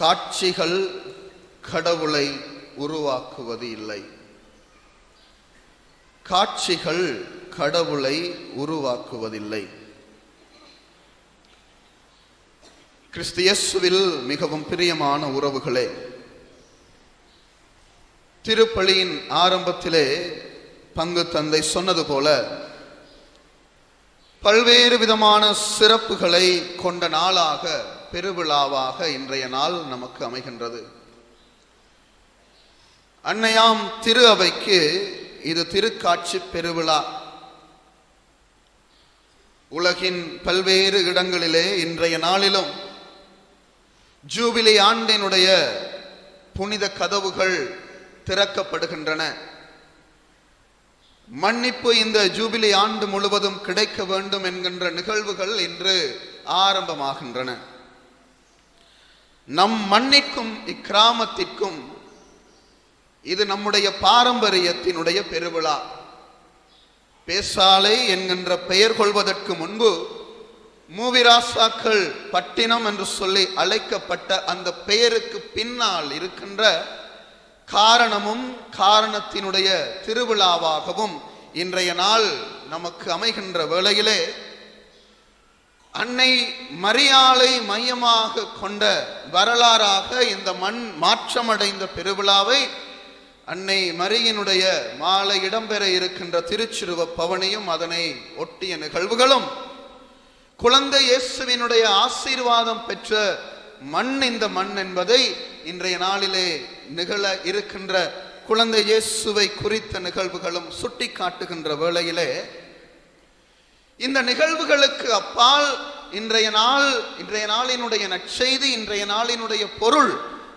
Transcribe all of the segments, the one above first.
காட்சிகள் கடவுளை உருவாக்குவது இல்லை. காட்சிகள் கடவுளை உருவாக்குவதில்லை. கிறிஸ்தியசுவில் மிகவும் பிரியமான உறவுகளே திருப்பலியின் ஆரம்பத்திலே பங்கு தந்தை சொன்னது போல பல்வேறு விதமான சிறப்புகளை கொண்ட நாளாக பெருவிழாவாக இன்றைய நாள் நமக்கு அமைகின்றது. அன்னையாம் திரு அவைக்கு இது திருக்காட்சி பெருவிழா. உலகின் பல்வேறு இடங்களிலே இன்றைய நாளிலும் ஜூபிலி ஆண்டினுடைய புனித கதவுகள் திறக்கப்படுகின்றன. மன்னிப்பு இந்த ஜூபிலி ஆண்டு முழுவதும் கிடைக்க வேண்டும் என்கின்ற நிகழ்வுகள் இன்று ஆரம்பமாகின்றன. நம் மண்ணிற்கும் இக்கிராமத்திற்கும் இது நம்முடைய பாரம்பரியத்தினுடைய பெருவிழா. பேசாலை என்கின்ற பெயர் கொள்வதற்கு முன்பு மூவிராசாக்கள் பட்டினம் என்று சொல்லி அழைக்கப்பட்ட அந்த பெயருக்கு பின்னால் இருக்கின்ற காரணமும் காரணத்தினுடைய திருவிழாவாகவும் இன்றைய நாள் நமக்கு அமைகின்ற வேளையிலே அன்னை மரியாளை மையமாக கொண்ட வரலாறாக இந்த மண் மாற்றமடைந்த பெருவிழாவை அன்னை மரியினுடைய மாலை இடம்பெற இருக்கின்ற திருச்சிறுவ பவனியும் அதனை ஒட்டிய நிகழ்வுகளும் குழந்தை இயேசுவினுடைய ஆசீர்வாதம் பெற்ற மண் இந்த மண் என்பதை இன்றைய நாளிலே நிகழ இருக்கின்ற குழந்தை இயேசுவை குறித்த நிகழ்வுகளும் சுட்டி காட்டுகின்ற வேளையிலே இந்த நிகழ்வுகளுக்கு அப்பால் இன்றைய நாள் இன்றைய நாளினுடைய நற்செய்தி இன்றைய நாளினுடைய பொருள்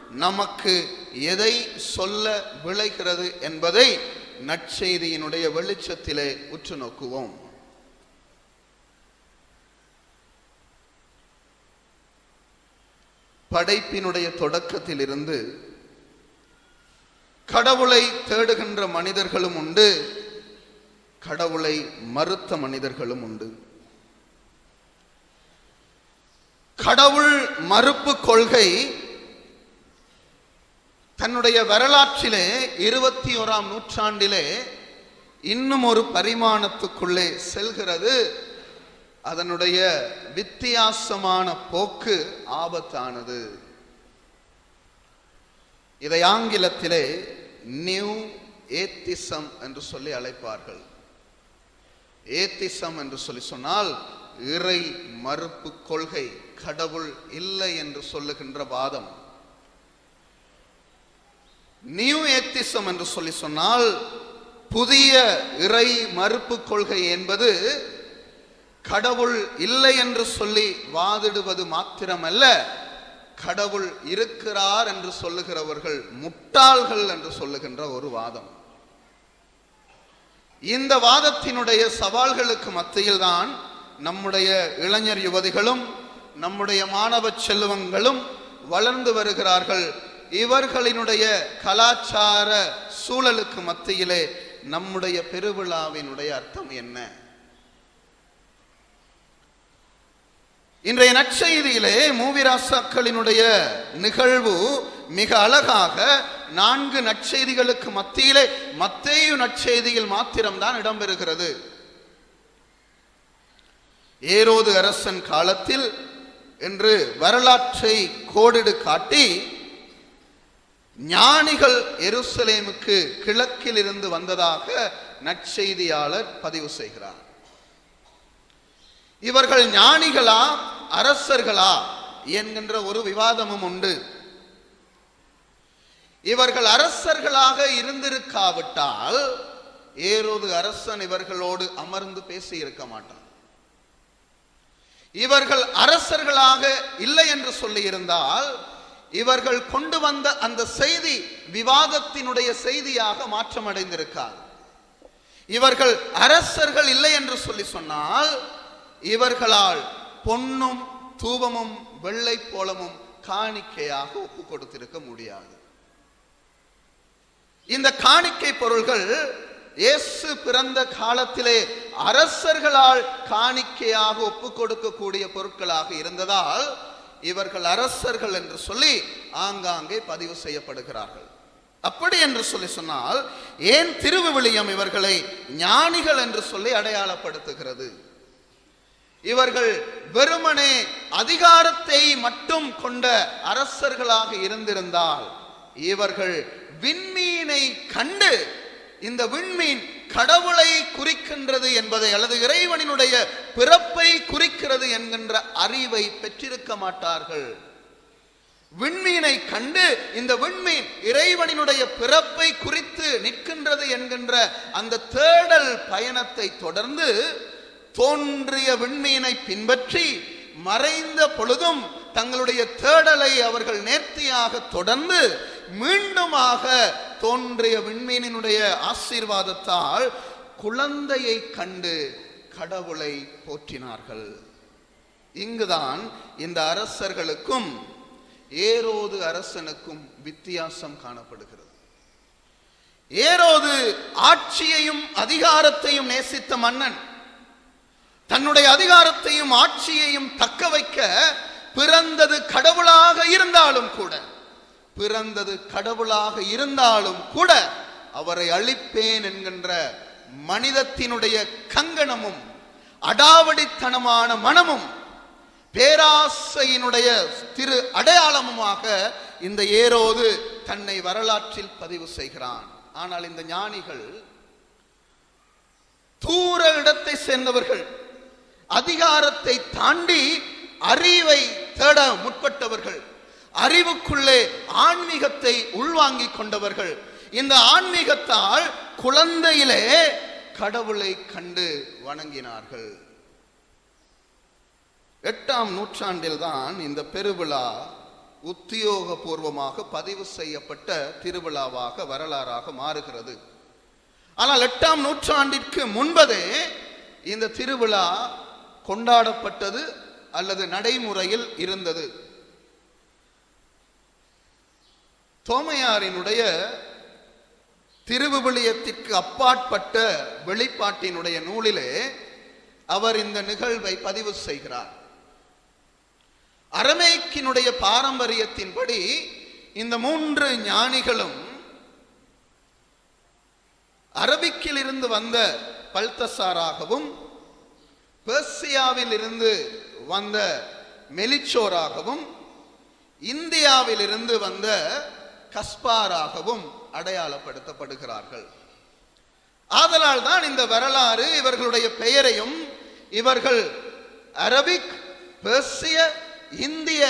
நமக்கு எதை சொல்ல விளைகிறது என்பதை நற்செய்தியினுடைய வெளிச்சத்திலே உற்று நோக்குவோம். படைப்பினுடைய தொடக்கத்திலிருந்து கடவுளை தேடுகின்ற மனிதர்களும் உண்டு. கடவுளை மறுத்த மனிதர்களும் உண்டு. கடவுள் மறுப்பு கொள்கை தன்னுடைய வரலாற்றிலே இருபத்தி ஓராம் நூற்றாண்டிலே இன்னும் ஒரு பரிமாணத்துக்குள்ளே செல்கிறது. அதனுடைய வித்தியாசமான போக்கு ஆபத்தானது. இதை ஆங்கிலத்திலே நியூ ஏத்திசம் என்று சொல்லி அழைப்பார்கள். ஏத்திசம் என்று சொல்லி சொன்னால் இறை மறுப்பு கொள்கை கடவுள் இல்லை என்று சொல்லுகின்ற வாதம். நியூ ஏத்திசம் என்று சொல்லி சொன்னால் புதிய இறை மறுப்பு கொள்கை என்பது கடவுள் இல்லை என்று சொல்லி வாதிடுவது மாத்திரமல்ல கடவுள் இருக்கிறார் என்று சொல்லுகிறவர்கள் முட்டாள்கள் என்று சொல்லுகின்ற ஒரு வாதம். இந்த வாதத்தினுடைய சவால்களுக்கு மத்தியில் தான் நம்முடைய இளைஞர் யுவதிகளும் நம்முடைய மாணவ செல்வங்களும் வளர்ந்து வருகிறார்கள். இவர்களினுடைய கலாச்சார சூழலுக்கு மத்தியிலே நம்முடைய பெருவிழாவினுடைய அர்த்தம் என்ன? இன்றைய நற்செய்தியிலே மூவிராசாக்களினுடைய நிகழ்வு மிக அழகாக நான்கு நற்செய்திகளுக்கு மத்தியிலே மத்தேயு நற்செய்தியில் மாத்திரம்தான் இடம்பெறுகிறது. ஏரோது அரசன் காலத்தில் என்று வரலாற்றை கோடிடு காட்டி ஞானிகள் எருசலேமுக்கு கிழக்கில் இருந்து வந்ததாக நற்செய்தியாளர் பதிவு செய்கிறார். இவர்கள் ஞானிகளா அரசர்களா என்கின்ற ஒரு விவாதமும் உண்டு. இவர்கள் அரசர்களாக இருந்திருக்காவிட்டால் ஏரோது அரசன் இவர்களோடு அமர்ந்து பேசி இருக்க மாட்டான். இவர்கள் அரசர்களாக இல்லை என்று சொல்லியிருந்தால் இவர்கள் கொண்டு வந்த அந்த செய்தி விவாதத்தினுடைய செய்தியாக மாற்றமடைந்திருக்காது இவர்கள் அரசர்கள் இல்லை என்று சொல்லி சொன்னால் இவர்களால் பொன்னும் தூபமும் வெள்ளை போலமும் காணிக்கையாக ஒப்பு கொடுத்திருக்க முடியாது. இந்த காணிக்கை பொருள்கள் இயேசு பிறந்த காலத்திலே அரசர்களால் காணிக்கையாக ஒப்பு கொடுக்கக்கூடிய பொருட்களாக இருந்ததால் இவர்கள் அரசர்கள் என்று சொல்லி ஆங்காங்கே பதிவு செய்யப்படுகிறார்கள். அப்படி என்று சொல்லி சொன்னால் ஏன் திருவிவிலியம் இவர்களை ஞானிகள் என்று சொல்லி அடையாளப்படுத்துகிறது? இவர்கள் வெறுமனே அதிகாரத்தை மட்டும் கொண்ட அரசர்களாக இருந்திருந்தால் இவர்கள் விண்மீனை கண்டு இந்த விண்மீன் கடவுளை குறிக்கின்றது என்பதை அல்லது இறைவனினுடைய பிறப்பை குறிக்கிறது என்கின்ற அறிவை பெற்றிருக்க மாட்டார்கள். விண்மீனை கண்டு இந்த விண்மீன் இறைவனினுடைய பிறப்பை குறித்து நிற்கின்றது என்கின்ற அந்த தேடல் பயணத்தை தொடர்ந்து தோன்றிய விண்மீனை பின்பற்றி மறைந்த பொழுதும் தங்களுடைய தேடலை அவர்கள் நேர்த்தியாக தொடர்ந்து மீண்டுமாக தோன்றிய விண்மீனினுடைய ஆசீர்வாதத்தால் குழந்தையை கண்டு கடவுளை போற்றினார்கள். இங்குதான் இந்த அரசர்களுக்கும் ஏரோது அரசனுக்கும் வித்தியாசம் காணப்படுகிறது. ஏரோது ஆட்சியையும் அதிகாரத்தையும் நேசித்த மன்னன் தன்னுடைய அதிகாரத்தையும் ஆட்சியையும் தக்க வைக்க பிறந்தது கடவுளாக இருந்தாலும் கூட பிறந்தது கடவுளாக இருந்தாலும் கூட அவரை அழிப்பேன் என்கின்ற மனிதத்தினுடைய கங்கணமும் அடாவடித்தனமான மனமும் பேராசையினுடைய திரு அடையாளமுமாக இந்த ஏரோது தன்னை வரலாற்றில் பதிவு செய்கிறான். ஆனால் இந்த ஞானிகள் தூர இடத்தை சேர்ந்தவர்கள் அதிகாரத்தை தாண்டி அறிவை தேட முற்பட்டவர்கள். அறிவுக்குள்ளே ஆன்மீகத்தை உள்வாங்கிக் கொண்டவர்கள். இந்த ஆன்மீகத்தால் குழந்தையிலே கடவுளை கண்டு வணங்கினார்கள். எட்டாம் நூற்றாண்டில் தான் இந்த பெருவிழா உத்தியோகபூர்வமாக பதிவு செய்யப்பட்ட திருவிழாவாக வரலாறாக மாறுகிறது. ஆனால் எட்டாம் நூற்றாண்டிற்கு முன்பதே இந்த திருவிழா கொண்டாடப்பட்டது அல்லது நடைமுறையில் இருந்தது. தோமையாரினுடைய திருவிவிலியத்திற்கு அப்பாற்பட்ட வெளிப்பாட்டினுடைய நூலிலே அவர் இந்த நிகழ்வை பதிவு செய்கிறார். அரமேக்கினுடைய பாரம்பரியத்தின்படி இந்த மூன்று ஞானிகளும் அரபிக்கில் இருந்து வந்த பல்தசாராகவும் பெர்சியாவில் இருந்து வந்த மெலிச்சோராகவும் இந்தியாவில் இருந்து வந்த கஸ்பாராகவும் அடையாளப்படுத்தப்படுகிறார்கள். ஆதலால் தான் இந்த வரலாறு இவர்களுடைய பெயரையும் இவர்கள் அரபிக் பெர்சிய இந்திய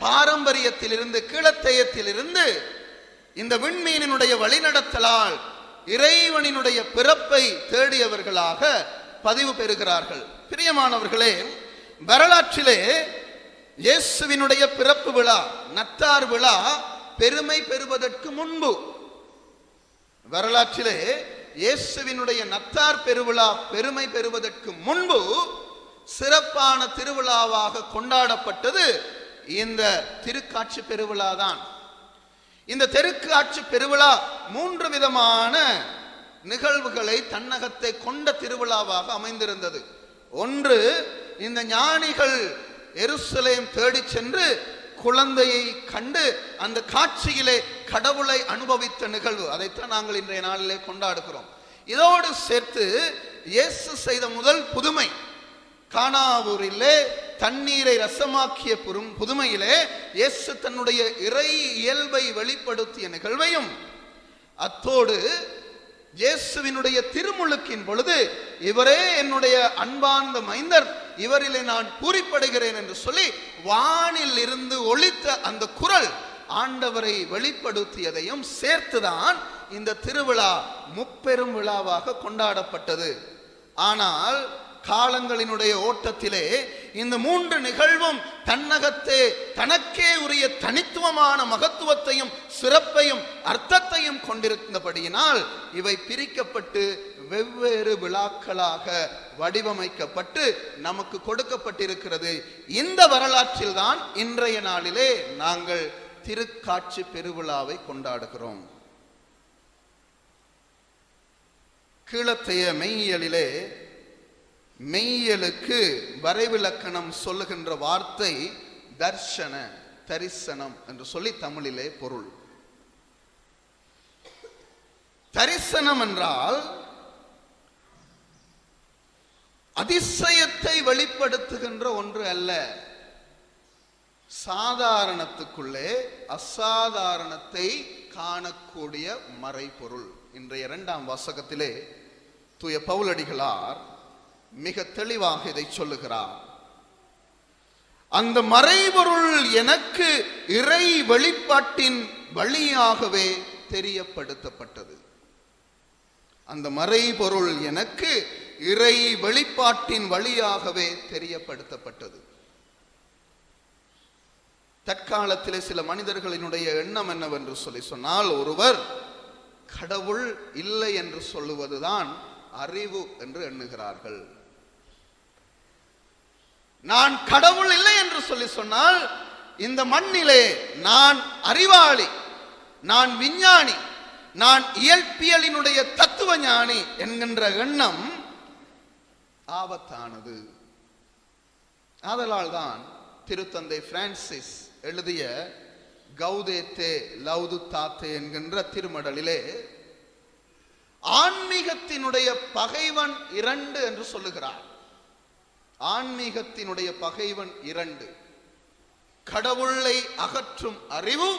பாரம்பரியத்திலிருந்து கீழத்தையத்திலிருந்து இந்த விண்மீனினுடைய வழிநடத்தலால் இறைவனினுடைய பிறப்பை தேடியவர்களாக பதிவு பெறுகிறார்கள். பிரியமானவர்களே வரலாற்றிலே இயேசுவினுடைய பிறப்பு விழா நத்தார் விழா பெருமை பெறுவதற்கு முன்பு வரலாற்றிலே இயேசுவினுடைய நத்தார் பெருவிழா பெருமை பெறுவதற்கு முன்பு சிறப்பான திருவிழாவாக கொண்டாடப்பட்டது. இந்த திருக்காட்சி பெருவிழா தான் இந்த தெருக்காட்சி பெருவிழா மூன்று விதமான நிகழ்வுகளை தன்னகத்தை கொண்ட திருவிழாவாக அமைந்திருந்தது. ஒன்று இந்த ஞானிகள் எருசலேம் தேடி சென்று குழந்தையை கண்டு அந்த காட்சியிலே கடவுளை அனுபவித்த நிகழ்வு. அதைத்தான் நாங்கள் இன்றைய நாளிலே கொண்டாடுகிறோம். இதோடு சேர்த்து இயேசு செய்த முதல் புதுமை கானாவூரிலே தண்ணீரை ரசமாக்கிய புறும் புதுமையிலே இயேசு தன்னுடைய இறை இயல்பை வெளிப்படுத்திய நிகழ்வையும் அத்தோடு இயேசுவினுடைய திருமுழுக்கின் பொழுது இவரே என்னுடைய அன்பார்ந்த மைந்தர் இவரிலே நான் பூரிப்படுகிறேன் என்று சொல்லி வானில் இருந்து ஒழித்த அந்த குரல் ஆண்டவரை வெளிப்படுத்தியதையும் சேர்த்துதான் இந்த திருவிழா முப்பெரும் விழாவாக கொண்டாடப்பட்டது. ஆனால் காலங்களினுடைய ஓட்டத்திலே இந்த மூன்று நிகழ்வும் தன்னகத்தே தனக்கே உரிய தனித்துவமான மகத்துவத்தையும் சிறப்பையும் அர்த்தத்தையும் கொண்டிருந்தபடியினால் இவை பிரிக்கப்பட்டு வெவ்வேறு விழாக்களாக வடிவமைக்கப்பட்டு நமக்கு கொடுக்கப்பட்டிருக்கிறது. இந்த வரலாற்றில் தான் இன்றைய நாளிலே நாங்கள் திருக்காட்சி பெருவிழாவை கொண்டாடுகிறோம். கீழத்தைய மெய்யியலிலே மெய்யலுக்கு வரைவிலக்கணம் சொல்லுகின்ற வார்த்தை தர்ஷன தரிசனம் என்று சொல்லி தமிழிலே பொருள். தரிசனம் என்றால் அதிசயத்தை வெளிப்படுத்துகின்ற ஒன்று அல்ல. சாதாரணத்துக்குள்ளே அசாதாரணத்தை காணக்கூடிய மறைபொருள். இன்றைய இரண்டாம் வாசகத்திலே தூய பவுலடிகளார் மிக தெளிவாக இதை சொல்லுகிறார். அந்த மறைபொருள் எனக்கு இறை வெளிப்பாட்டின் வழியாகவே தெரியப்படுத்தப்பட்டது. அந்த மறைபொருள் எனக்கு இறை வெளிப்பாட்டின் வழியாகவே தெரியப்படுத்தப்பட்டது. தற்காலத்தில் சில மனிதர்களினுடைய எண்ணம் என்னவென்று சொல்லி சொன்னால் ஒருவர் கடவுள் இல்லை என்று சொல்லுவதுதான் அறிவு என்று எண்ணுகிறார்கள். நான் கடவுள் இல்லை என்று சொல்லி சொன்னால் இந்த மண்ணிலே நான் அறிவாளி நான் விஞ்ஞானி நான் இயற்பியலினுடைய தத்துவ ஞானி என்கின்ற எண்ணம் ஆபத்தானது. ஆதலால் தான் திருத்தந்தை பிரான்சிஸ் எழுதிய கௌதேத்தே லவ்து தாத்தே என்கின்ற திருமடலிலே ஆன்மீகத்தினுடைய பகைவன் இரண்டு என்று சொல்லுகிறார். ஆன்மீகத்தினுடைய பகைவன் இரண்டு. கடவுளை அகற்றும் அறிவு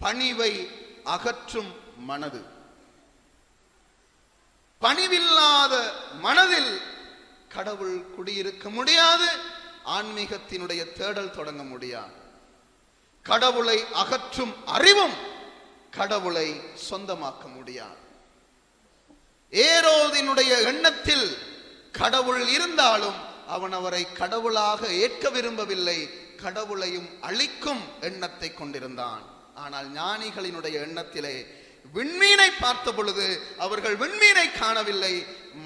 பணிவை அகற்றும் மனது. பணிவில்லாத மனதில் கடவுள் குடியிருக்க முடியாது ஆன்மீகத்தினுடைய தேடல் தொடங்க முடியாது. கடவுளை அகற்றும் அறிவும் கடவுளை சொந்தமாக்க முடியாது. ஏரோதினுடைய எண்ணத்தில் கடவுள் இருந்தாலும் அவன் அவரை கடவுளாக ஏற்க விரும்பவில்லை. கடவுளையும் அழிக்கும் எண்ணத்தை கொண்டிருந்தான். ஆனால் ஞானிகளினுடைய எண்ணத்திலே விண்மீனை பார்த்த பொழுது அவர்கள் விண்மீனை காணவில்லை.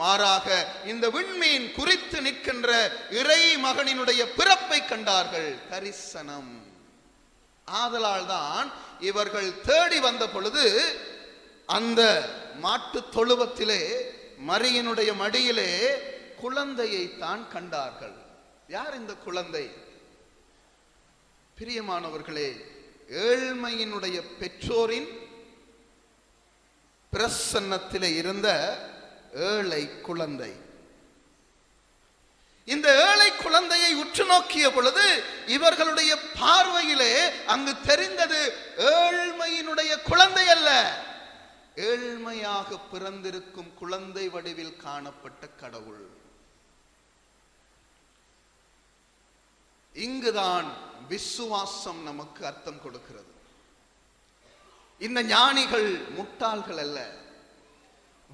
மாறாக இந்த விண்மீன் குறித்து நிற்கின்ற இறை மகனினுடைய பிறப்பை கண்டார்கள். தரிசனம். ஆதலால் தான் இவர்கள் தேடி வந்த பொழுது அந்த மாட்டு தொழுவத்திலே மரியினுடைய மடியிலே குழந்தையை தான் கண்டார்கள். யார் இந்த குழந்தை? பிரியமானவர்களே ஏழ்மையினுடைய பெற்றோரின் பிரசன்னத்தில் இருந்த ஏழை குழந்தை. இந்த ஏழை குழந்தையை உற்று நோக்கிய பொழுது இவர்களுடைய பார்வையிலே அங்கு தெரிந்தது ஏழ்மையினுடைய குழந்தை அல்ல. ஏழ்மையாக பிறந்திருக்கும் குழந்தை வடிவில் காணப்பட்ட கடவுள். இங்குதான் விசுவாசம் நமக்கு அர்த்தம் கொடுக்கிறது. இந்த ஞானிகள் முட்டாள்கள் அல்ல.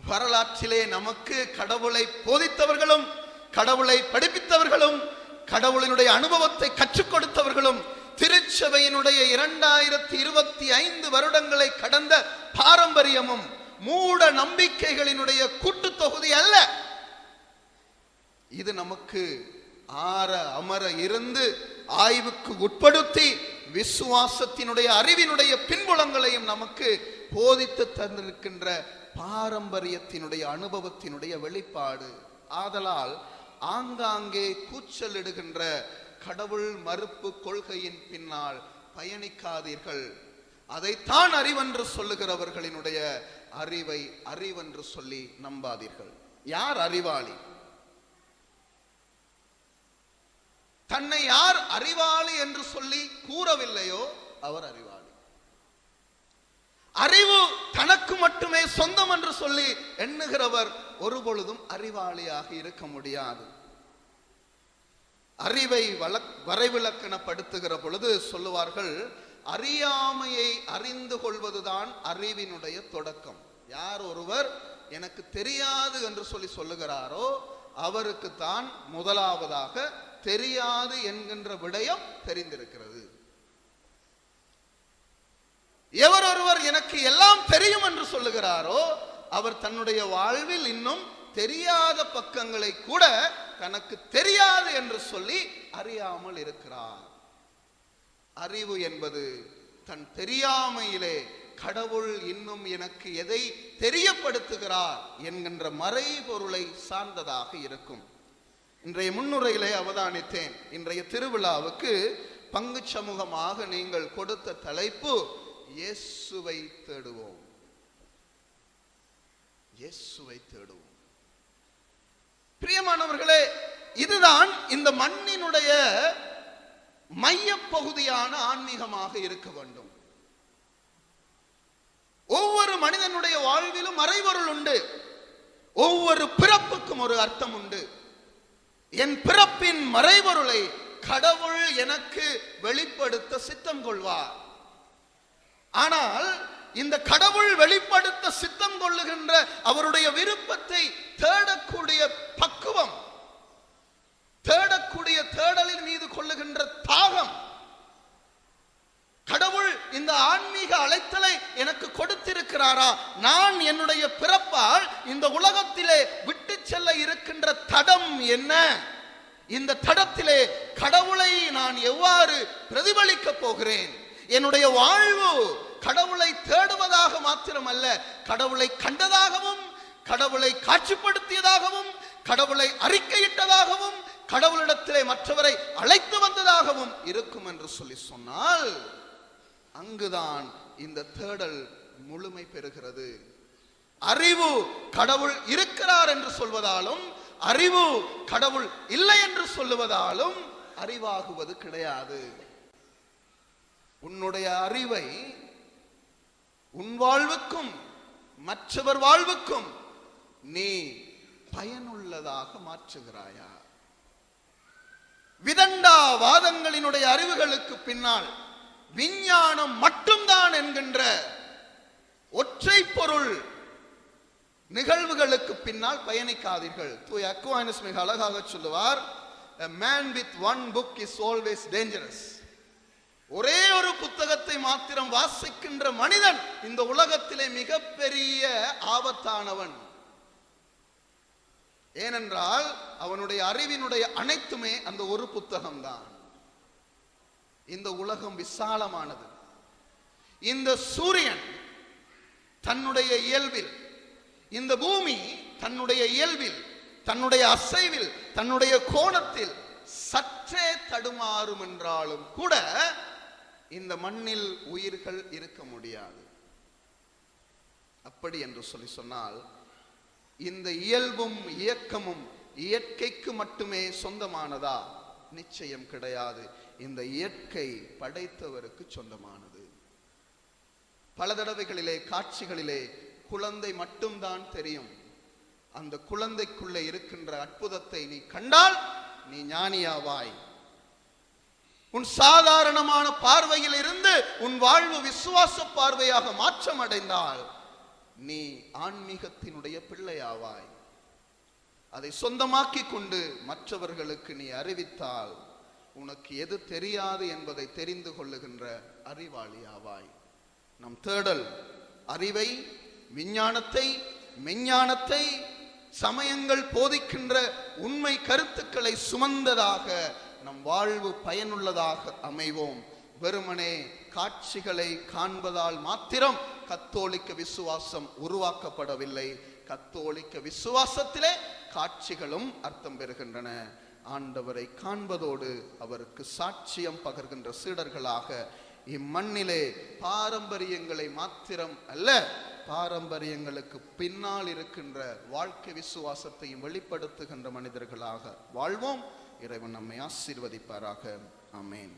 வரலாற்றிலே நமக்கு கடவுளை போதித்தவர்களும் கடவுளை படிப்பித்தவர்களும் கடவுளினுடைய அனுபவத்தை கற்றுக் கொடுத்தவர்களும் திருச்சபையினுடைய இரண்டாயிரத்தி இருபத்தி ஐந்து வருடங்களை கடந்த பாரம்பரியமும் மூட நம்பிக்கைகளினுடைய கூட்டு தொகுதி அல்ல. இது நமக்கு ஆற அமர இருந்து ஆய்வுக்கு உட்படுத்தி விசுவாசத்தினுடைய அறிவினுடைய பின்புலங்களையும் நமக்கு போதித்து தந்திருக்கின்ற பாரம்பரியத்தினுடைய அனுபவத்தினுடைய வெளிப்பாடு. ஆதலால் ஆங்காங்கே கூச்சலிடுகின்ற கடவுள் மறுப்பு கொள்கையின் பின்னால் பயணிக்காதீர்கள். அதைத்தான் அறிவென்று சொல்லுகிறவர்களினுடைய அறிவை அறிவென்று சொல்லி நம்பாதீர்கள். யார் அறிவாளி? தன்னை யார் அறிவாளி என்று சொல்லி கூறவில்லையோ அவர் அறிவாளி. அறிவு தனக்கு மட்டுமே சொந்தம் என்று சொல்லி எண்ணுகிறவர் ஒருபொழுதும் அறிவாளியாக இருக்க முடியாது. அறிவை வழக் வரைவிலக்கணப்படுத்துகிற பொழுது சொல்லுவார்கள் அறியாமையை அறிந்து கொள்வதுதான் அறிவினுடைய தொடக்கம். யார் ஒருவர் எனக்கு தெரியாது என்று சொல்லி சொல்லுகிறாரோ அவருக்கு தான் முதலாவதாக தெரியாது என்கின்ற விடயம் தெரிந்திருக்கிறது. எவர் ஒருவர் எனக்கு எல்லாம் தெரியும் என்று சொல்லுகிறாரோ அவர் தன்னுடைய வாழ்வில் இன்னும் தெரியாத பக்கங்களை கூட தனக்கு தெரியாது என்று சொல்லி அறியாமல் இருக்கிறார். அறிவு என்பது தன் தெரியாமையிலே கடவுள் இன்னும் எனக்கு எதை தெரியப்படுத்துகிறார் என்கின்ற மறைபொருளை சார்ந்ததாக இருக்கும். இன்றைய முன்னுரையிலே அவதானித்தேன். இன்றைய திருவிழாவுக்கு பங்கு சமூகமாக நீங்கள் கொடுத்த தலைப்பு இயேசுவை தேடுவோம். இயேசுவை தேடுவோம். பிரியமானவர்களே இதுதான் இந்த மண்ணினுடைய மையப்பகுதியான ஆன்மீகமாக இருக்க வேண்டும். ஒவ்வொரு மனிதனுடைய வாழ்விலும் மறைவொருள் உண்டு. ஒவ்வொரு பிறப்புக்கும் ஒரு அர்த்தம் உண்டு. என் பிறப்பின் மறைபொருளை கடவுள் எனக்கு வெளிப்படுத்த சித்தம் கொள்வார். ஆனால் இந்த கடவுள் வெளிப்படுத்த சித்தம் கொள்ளுகின்ற அவருடைய விருப்பத்தை தேடக்கூடிய பக்குவம் தேடக்கூடிய தேடலின் மீது கொள்ளுகின்ற தாகம் கடவுள் இந்த ஆன்மீக அழைத்தலை எனக்கு கொடுத்திருக்கிறாரா? நான் என்னுடைய பிறப்பால் இந்த உலகத்திலே விட்டு செல்ல இருக்கின்ற தடம் என்ன? இந்த தடத்திலே கடவுளை நான் எவ்வாறு பிரதிபலிக்க போகிறேன்? என்னுடைய வாழ்வு கடவுளை தேடுவதாக மாத்திரமல்ல கடவுளை கண்டதாகவும் கடவுளை காட்சிப்படுத்தியதாகவும் கடவுளை அறிக்கையிட்டதாகவும் கடவுளிடத்திலே மற்றவரை அழைத்து வந்ததாகவும் இருக்கும் என்று சொல்லி சொன்னால் அங்குதான் இந்த தேடல் முழுமை பெறுகிறது. அறிவு கடவுள் இருக்கிறார் என்று சொல்வதாலும் அறிவு கடவுள் இல்லை என்று சொல்லுவதாலும் அறிவாகுவது கிடையாது. உன்னுடைய அறிவை உன் வாழ்வுக்கும் மற்றவர் வாழ்வுக்கும் நீ பயனுள்ளதாக மாற்றுகிறாயா? விதண்டா வாதங்களினுடைய அறிவுகளுக்கு பின்னால் விஞ்ஞானம் மட்டும்தான் என்கின்ற ஒற்றை பொருள் நிகழ்வுகளுக்கு பின்னால் பயணிக்காதீர்கள். தூய் அக்வாயினஸ் மிக அழகாக சொல்லுவார் a man with one book is always dangerous. ஒரே ஒரு புத்தகத்தை மாத்திரம் வாசிக்கின்ற மனிதன் இந்த உலகத்திலே மிகப்பெரிய ஆபத்தானவன். ஏனென்றால் அவனுடைய அறிவினுடைய அனைத்துமே அந்த ஒரு புத்தகம்தான். இந்த உலகம் விசாலமானது. இந்த சூரியன் தன்னுடைய இயல்பில் இந்த பூமி தன்னுடைய இயல்பில் தன்னுடைய அசைவில் தன்னுடைய கோணத்தில் சற்றே தடுமாறும் என்றாலும் கூட இந்த மண்ணில் உயிர்கள் இருக்க முடியாது. அப்படி என்று சொல்லி சொன்னால் இந்த இயல்பும் இயக்கமும் இயற்கைக்கு மட்டுமே சொந்தமானதா? நிச்சயம் கிடையாது. இந்த இயற்கை படைத்தவருக்கு சொந்தமானது. பல தடவைகளிலே காட்சிகளிலே குழந்தை மட்டும்தான் தெரியும். அந்த குழந்தைக்குள்ளே இருக்கின்ற அற்புதத்தை நீ கண்டால் நீ ஞானியாவாய். உன் சாதாரணமான பார்வையில் இருந்து உன் வாழ்வு விசுவாச பார்வையாக மாற்றம் அடைந்தால் நீ ஆன்மீகத்தினுடைய பிள்ளையாவாய். அதை சொந்தமாக்கி கொண்டு மற்றவர்களுக்கு நீ அறிவித்தால் உனக்கு எது தெரியாது என்பதை தெரிந்து கொள்ளுகின்ற அறிவாளியாவாய். நம் தேடல் அறிவை விஞ்ஞானத்தை மெஞ்ஞானத்தை சமயங்கள் போதிக்கின்ற உண்மை கருத்துக்களை சுமந்ததாக நம் வாழ்வு பயனுள்ளதாக அமைவோம். வெறுமனே காட்சிகளை காண்பதால் மாத்திரம் கத்தோலிக்க விசுவாசம் உருவாக்கப்படவில்லை. கத்தோலிக்க விசுவாசத்திலே காட்சிகளும் அர்த்தம் பெறுகின்றன. ஆண்டவரை காண்பதோடு அவருக்கு சாட்சியம் பகர்கின்ற சீடர்களாக இம்மண்ணிலே பாரம்பரியங்களை மாத்திரம் அல்ல பாரம்பரியங்களுக்கு பின்னால் இருக்கின்ற வாழ்க்கை விசுவாசத்தையும் வெளிப்படுத்துகின்ற மனிதர்களாக வாழ்வோம். இறைவன் நம்மை ஆசீர்வதிப்பாராக. அமேன்